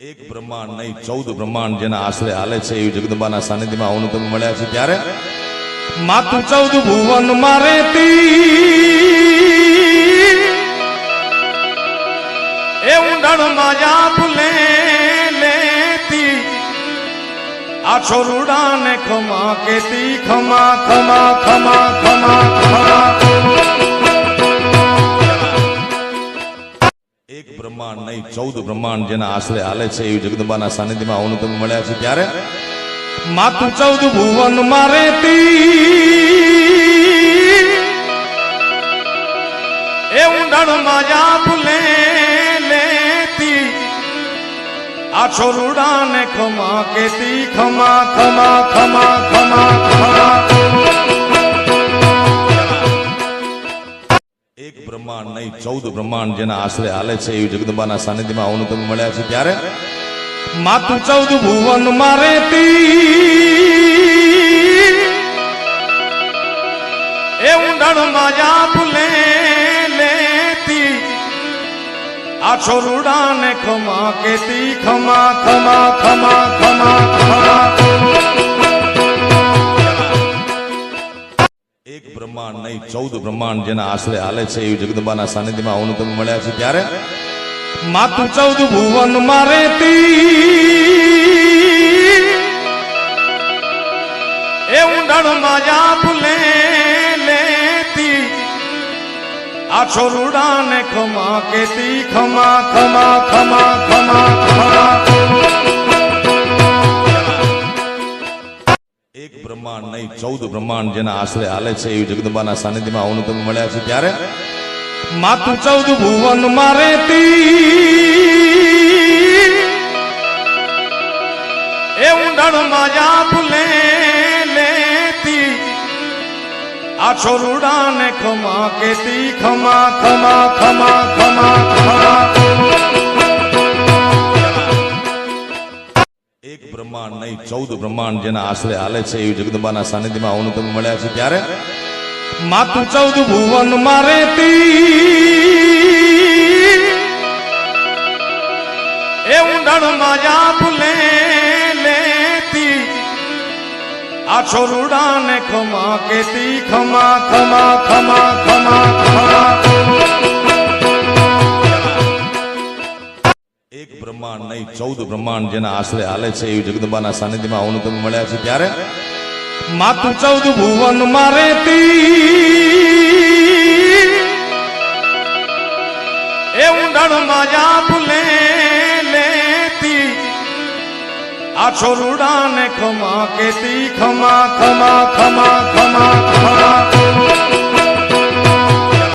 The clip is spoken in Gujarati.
એક બ્રહ્માંડ નહીં, ચૌદ બ્રહ્માંડ જેના આશરે હાલે છે, એવી જગદંબાના સાનિધ્યમાં આવવાનું તમે મળ્યા છે ત્યારે. માતું ચૌદ ભુવન મારે એ ઊંડાણ માયા ભૂલે લેતી આ છોરુડાને ખમા કેતી ખમા ખમા ખમા ખમા ખમા. બ્રહ્માંડ ચૌદ બ્રહ્માંડ જેના આશરે હાલે છે એવી જગદંબાના સાનિધ્યમાં આવવાનું તમે મળ્યા છે ત્યારે, માતું ચૌદ ભુવન મારે એ ઊંડાણ માયા ભૂલે લેતી આ છોરુડાને ખમા કેતી, ખમા ખમા ખમા ખમા ખમા. એક બ્રહ્માંડ નહીં, ચૌદ બ્રહ્માંડ જેના આશરે હાલે છે એવી જગદંબાના સાનિધ્યમાં આવવાનું તમે મળ્યા છે ત્યારે? માતું ચૌદ ભુવન મારે એ ઊંડાણ માયા ભૂલે લેતી આ છોરુડાને ખમા કેતી, ખમા ખમા ખમા ખમા. નહીં ચૌદ બ્રહ્માંડ જેના આશરે હાલે છે એવી જગદંબાના સાનિધ્યમાં આવવાનું તમે મળ્યા છે ત્યારે, માતું ચૌદ ભુવન મારે એ ઊંડાણ માયા ભૂલે લેતી આ છોરુડાને ખમા કેતી ખમા ખમા ખમા ખમા ખમા. બ્રહ્માંડ નહીં, ચૌદ બ્રહ્માંડ જેના આશરે હાલે છે, એવી જગદંબાના સાનિધ્યમાં આવવાનું તમે મળ્યા છે ત્યારે, માતું ચૌદ ભુવન મારે એ ઊંડાણ માયા ભૂલે લેતી. આ છોરુડાને ખમા કેતી, ખમા ખમા ખમા ખમા ખમા. એક બ્રહ્માંડ નહીં, ચૌદ બ્રહ્માંડ જેના આશરે હાલે છે, એવી જગદંબાના સાનિધ્યમાં આવવાનું તમે મળ્યા છે ત્યારે. માતું ચૌદ ભુવન મારે એ ઊંડાણ માયા ભૂલે લેતી આ છોરુડાને ખમા કેતી, ખમા ખમા ખમા ખમા ખમા. બ્રહ્માંડ નહીં, ચૌદ બ્રહ્માંડ જેના આશરે હાલે છે, એવી જગદંબાના સાનિધ્યમાં આવવાનું તમે મળ્યા છે ત્યારે? માતું ચૌદ ભુવન મારે એ ઊંડાણ માયા ભૂલે લેતી આ છોરુડાને ખમા કેતી, ખમા ખમા ખમા ખમા ખમા.